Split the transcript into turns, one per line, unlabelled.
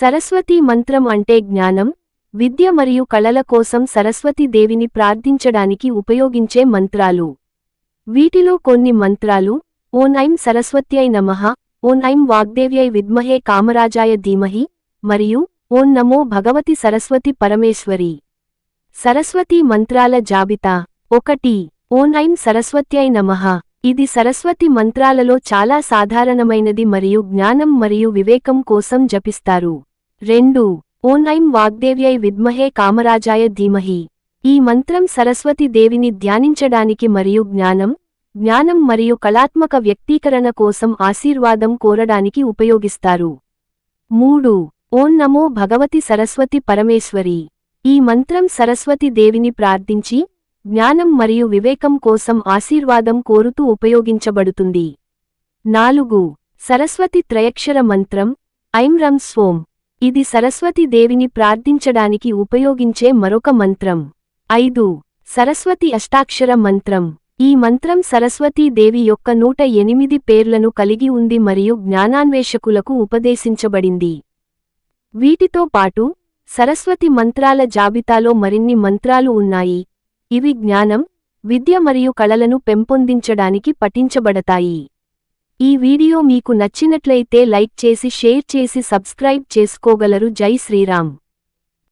సరస్వతీ మంత్రం అంటే జ్ఞానం విద్య మరియు కళల కోసం సరస్వతి దేవిని ప్రార్థించడానికి ఉపయోగించే మంత్రాలు. వీటిలో కొన్ని మంత్రాలు ఓం ఐం సరస్వత్యై నమః ఓం ఐం వాగ్దేవ్యై విద్మహే కామరాజాయ ధీమహి మరియు ఓం నమో భగవతి సరస్వతి పరమేశ్వరి. సరస్వతీ మంత్రాల జాబితా ఒకటి ఓం ఐం సరస్వత్యై నమః. ఇది సరస్వతి మంత్రాలలో చాలా సాధారణమైనది మరియు జ్ఞానం మరియు వివేకం కోసం జపిస్తారు. రెండు ఓం ఐం వాగ్దేవ్యై విద్మహే కామరాజాయ ధీమహి. ఈ మంత్రం సరస్వతి దేవిని ధ్యానించడానికి మరియు జ్ఞానం జ్ఞానం మరియు కళాత్మక వ్యక్తీకరణ కోసం ఆశీర్వాదం కోరడానికి ఉపయోగిస్తారు. మూడు ఓం నమో భగవతి సరస్వతి పరమేశ్వరి. ఈ మంత్రం సరస్వతి దేవిని ప్రార్థించి జ్ఞానం మరియు వివేకం కోసం ఆశీర్వాదం కోరుతూ ఉపయోగించబడుతుంది. నాలుగు సరస్వతి త్రయక్షర మంత్రం ఐం రం స్వోం. ఇది సరస్వతి దేవిని ప్రార్థించడానికి ఉపయోగించే మరొక మంత్రం. ఐదు. సరస్వతి అష్టాక్షర మంత్రం. ఈ మంత్రం సరస్వతీదేవి యొక్క నూట ఎనిమిది పేర్లను కలిగి ఉంది మరియు జ్ఞానాన్వేషకులకు ఉపదేశించబడింది. వీటితో పాటు సరస్వతి మంత్రాల జాబితాలో మరిన్ని మంత్రాలు ఉన్నాయి. ఇవి జ్ఞానం విద్య మరియు కళలను పెంపొందించడానికి పఠించబడతాయి. ఈ వీడియో మీకు నచ్చినట్లయితే లైక్ చేసి షేర్ చేసి సబ్స్క్రైబ్ చేసుకోగలరు. జై శ్రీరామ్.